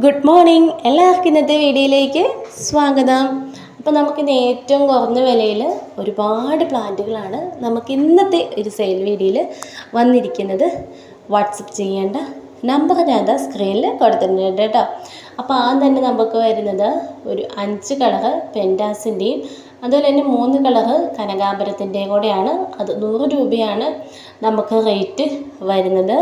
Good morning എല്ലാവർക്കും ഇന്നത്തെ വീഡിയോയിലേക്ക് സ്വാഗതം. അപ്പോൾ നമുക്കിന്ന് ഏറ്റവും കുറഞ്ഞ വിലയിൽ ഒരുപാട് പ്ലാന്റുകളാണ് നമുക്ക് ഇന്നത്തെ ഒരു സെയിൽ വീഡിയോയിൽ വന്നിരിക്കുന്നത്. വാട്സപ്പ് ചെയ്യേണ്ട നമ്പർ ഞാൻ സ്ക്രീനിൽ കൊടുത്തിട്ടുണ്ട് കേട്ടോ. അപ്പോൾ ആ തന്നെ നമുക്ക് വരുന്നത് ഒരു അഞ്ച് കളറ് പെൻഡാസിന്റെയും അതുപോലെ തന്നെ മൂന്ന് കളറ് കനകാമ്പരത്തിന്റെയും കൂടെയാണ്. അത് നൂറ് രൂപയാണ് നമുക്ക് റേറ്റ് വരുന്നത്.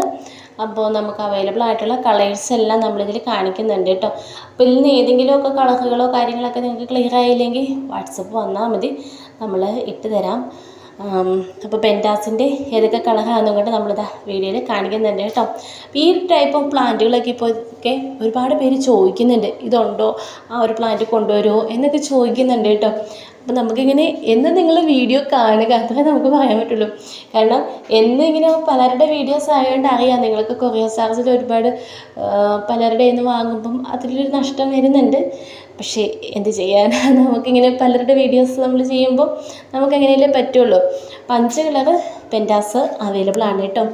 അപ്പോൾ നമുക്ക് അവൈലബിൾ ആയിട്ടുള്ള കളേഴ്സ് എല്ലാം നമ്മളിതിൽ കാണിക്കുന്നുണ്ട് കേട്ടോ. അപ്പോൾ ഇതിൽ നിന്ന് ഏതെങ്കിലുമൊക്കെ കളറുകളോ കാര്യങ്ങളൊക്കെ നിങ്ങൾക്ക് ക്ലിയർ ആയില്ലെങ്കിൽ വാട്സപ്പ് വന്നാൽ മതി. നമ്മൾ ഇട്ട് തരാം. അപ്പോൾ പെന്റാസിന്റെ ഏതൊക്കെ കളറാണെന്നും കൊണ്ട് നമ്മളിതാ വീഡിയോയിൽ കാണിക്കുന്നുണ്ട് കേട്ടോ. ഈ ടൈപ്പ് ഓഫ് പ്ലാന്റുകളൊക്കെ ഇപ്പോൾ ഒക്കെ ഒരുപാട് പേര് ചോദിക്കുന്നുണ്ട്. ഇതുണ്ടോ? ആ ഒരു പ്ലാന്റ് കൊണ്ടുവരുമോ? എന്നൊക്കെ ചോദിക്കുന്നുണ്ട് കേട്ടോ. അപ്പോൾ നമുക്കിങ്ങനെ എന്ന് നിങ്ങൾ വീഡിയോ കാണുക. അത്രേ നമുക്ക് പറയാൻ പറ്റുള്ളൂ. കാരണം എന്നും ഇങ്ങനെ പലരുടെ വീഡിയോസ് ആയതുകൊണ്ട് അറിയാം. നിങ്ങൾക്ക് കൊറിയർ ചാർജിൽ ഒരുപാട് പലരുടെ നിന്ന് വാങ്ങുമ്പം അതിലൊരു നഷ്ടം വരുന്നുണ്ട്. പക്ഷേ എന്ത് ചെയ്യാൻ നമുക്കിങ്ങനെ പലരുടെ വീഡിയോസ് നമ്മൾ ചെയ്യുമ്പോൾ നമുക്ക് എങ്ങനെയല്ലേ പറ്റുള്ളൂ. അപ്പം അഞ്ച് കളറ് പെന്റാസ് അവൈലബിൾ ആണ് കേട്ടോ.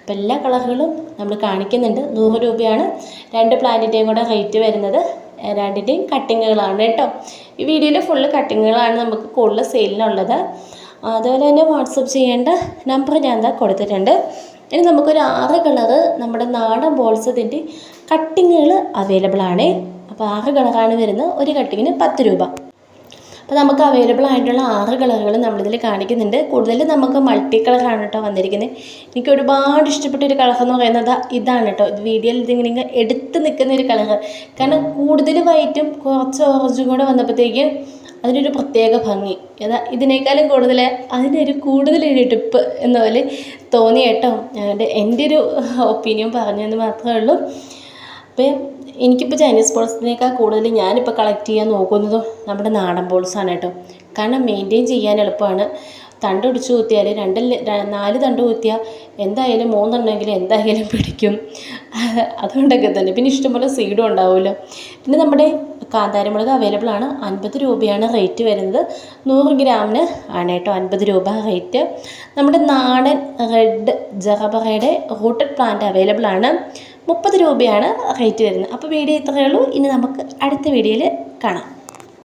അപ്പോൾ എല്ലാ കളറുകളും നമ്മൾ കാണിക്കുന്നുണ്ട്. നൂറ് രൂപയാണ്. രണ്ട് പ്ലാനിന്റെയും കൂടെ റേറ്റ് വരുന്നത്. രണ്ടിന്റെയും കട്ടിങ്ങുകളാണ് കേട്ടോ. ഈ വീഡിയോയിൽ ഫുള്ള് കട്ടിങ്ങുകളാണ് നമുക്ക് കൂടുതൽ സെയിലിനുള്ളത് അതുപോലെ തന്നെ വാട്സപ്പ് ചെയ്യേണ്ട നമ്പർ ഞാൻ എന്താ കൊടുത്തിട്ടുണ്ട്. ഇനി നമുക്കൊരു ആറ് കളറ് നമ്മുടെ നാടൻ ബോൾസത്തിന്റെ കട്ടിങ്ങുകൾ അവൈലബിൾ ആണ്. അപ്പോൾ ആറ് കളറാണ് വരുന്നത്. ഒരു കട്ടിങ്ങിന് പത്ത് രൂപ. അപ്പോൾ നമുക്ക് അവൈലബിൾ ആയിട്ടുള്ള ആറ് കളറുകൾ നമ്മളിതിൽ കാണിക്കുന്നുണ്ട്. കൂടുതൽ നമുക്ക് മൾട്ടി കളറാണ് കേട്ടോ വന്നിരിക്കുന്നത് എനിക്ക് ഒരുപാട് ഇഷ്ടപ്പെട്ട ഒരു കളർ എന്ന് പറയുന്നത് ഇതാണ് കേട്ടോ വീഡിയോയിൽ ഇതിങ്ങനെ എടുത്ത് നിൽക്കുന്ന ഒരു കളർ കാരണം കൂടുതൽ വൈറ്റും കുറച്ച് ഓറഞ്ചും കൂടെ വന്നപ്പോഴത്തേക്ക് അതിനൊരു പ്രത്യേക ഭംഗി. ഏതാ ഇതിനേക്കാളും കൂടുതൽ അതിനൊരു കൂടുതൽ എടുപ്പ് എന്ന പോലെ തോന്നി കേട്ടോ എന്റെ ഒരു ഒപ്പീനിയൻ പറഞ്ഞതെന്ന് മാത്രമേ ഉള്ളൂ. അപ്പം എനിക്കിപ്പോൾ ചൈനീസ് ബോൾസിനേക്കാൾ കൂടുതൽ ഞാനിപ്പോൾ കളക്ട് ചെയ്യാൻ നോക്കുന്നതും നമ്മുടെ നാടൻ ബോൾസാണ് കേട്ടോ. കാരണം മെയിന്റെയിൻ ചെയ്യാൻ എളുപ്പമാണ്. തണ്ട് പിടിച്ച് കുത്തിയാൽ രണ്ട് നാല് തണ്ട് കുത്തിയാൽ എന്തായാലും മൂന്നെണ്ണമെങ്കിലും എന്തായാലും പിടിക്കും. അതുകൊണ്ടൊക്കെ തന്നെ. പിന്നെ ഇഷ്ടംപോലെ സീഡും ഉണ്ടാവുമല്ലോ. പിന്നെ നമ്മുടെ കാന്താരമുളക് അവൈലബിൾ ആണ്. അൻപത് രൂപയാണ് റേറ്റ് വരുന്നത്. നൂറ് ഗ്രാമിന് ആണ് കേട്ടോ അൻപത് രൂപ റേറ്റ് നമ്മുടെ നാടൻ റെഡ് ജറബറയുടെ റൂട്ടഡ് പ്ലാന്റ് അവൈലബിൾ ആണ്. മുപ്പത് രൂപയാണ് റേറ്റ് വരുന്നത്. അപ്പോൾ വീഡിയോ ഇത്രയേ ഉള്ളൂ. ഇനി നമുക്ക് അടുത്ത വീഡിയോയിൽ കാണാം.